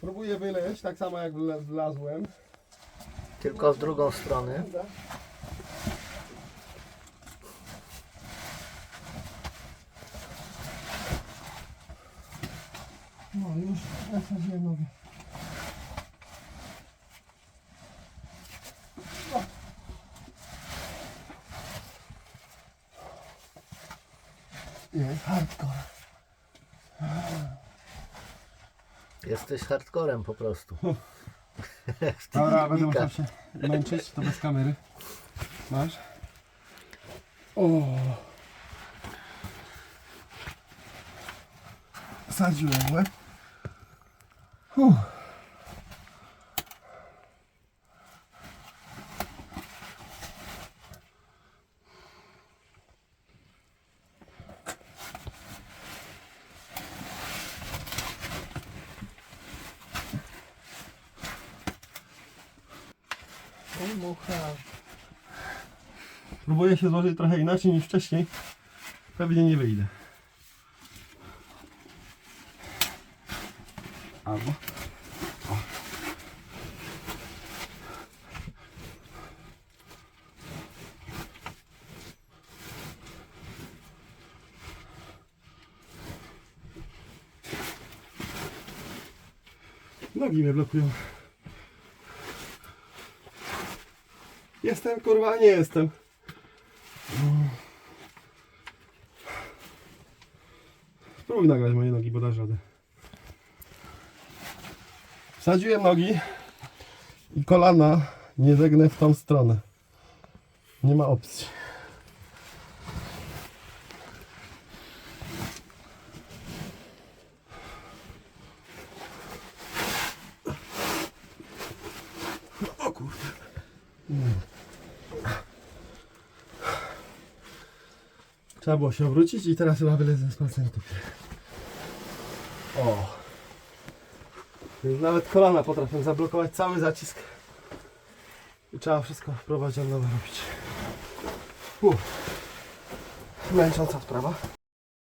Próbuję wyleźć, tak samo jak wlazłem. Tylko w drugą stronę. No już zasadziłem nogę. Jest hardcore. Jesteś hardcorem po prostu. Dobra, będę musiał się męczyć, to bez kamery. Masz? O. Sadziłem łeb. Uff. Próbuję się złożyć trochę inaczej niż wcześniej. Pewnie nie wyjdę. Albo. O. Nogi mnie blokują. Jestem kurwa, nie jestem. Spróbuj nagrać moje nogi, bo dasz radę. Wsadziłem nogi i kolana nie zegnę w tą stronę. Nie ma opcji. O kurde. Trzeba było się obrócić i teraz chyba wylezę z palcem tu. O! Więc nawet kolana potrafią zablokować cały zacisk. I trzeba wszystko wprowadzić od nowa robić. Uff. Męcząca sprawa.